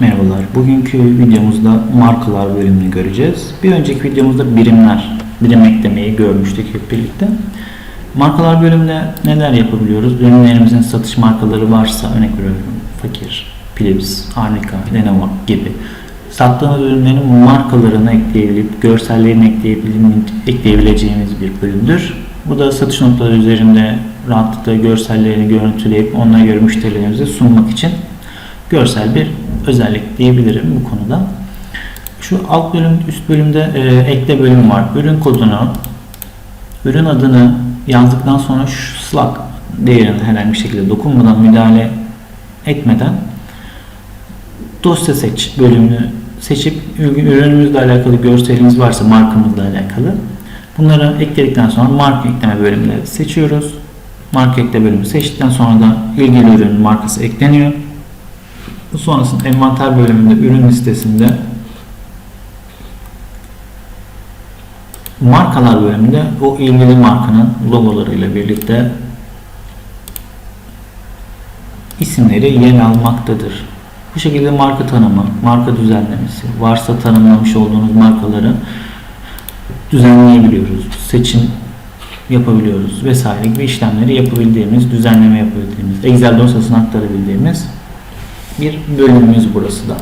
Merhabalar. Bugünkü videomuzda markalar bölümünü göreceğiz. Bir önceki videomuzda birimler, birim eklemeyi görmüştük hep birlikte. Markalar bölümünde neler yapabiliyoruz? Ürünlerimizin satış markaları varsa örnek veriyorum Fakir, Philips, Arnica, Lenovo gibi sattığımız ürünlerin markalarını ekleyebilip görsellerini ekleyebileceğimiz bir bölümdür. Bu da satış notları üzerinde rahatlıkla görsellerini görüntüleyip onlara göre müşterilerimize sunmak için görsel bir özellik diyebilirim bu konuda. Şu alt bölüm, üst bölümde e, ekle bölüm var. Ürün kodunu, ürün adını yazdıktan sonra şu slug değerine herhangi bir şekilde dokunmadan müdahale etmeden dosya seç bölümünü seçip ürünümüzle alakalı görselimiz varsa markamızla alakalı bunları ekledikten sonra marka ekleme bölümünde seçiyoruz. Marka ekle bölümü seçtikten sonra da ilgili ürünün markası ekleniyor. Sonrasında envanter bölümünde ürün listesinde markalar bölümünde o ilgili markanın logolarıyla birlikte isimleri yer almaktadır. Bu şekilde marka tanımı, marka düzenlemesi, varsa tanımlamış olduğunuz markaları düzenleyebiliyoruz. Seçim yapabiliyoruz vesaire gibi işlemleri yapabildiğimiz, düzenleme yapabildiğimiz, Excel dosyasına aktarabildiğimiz bir bölümümüz burası da.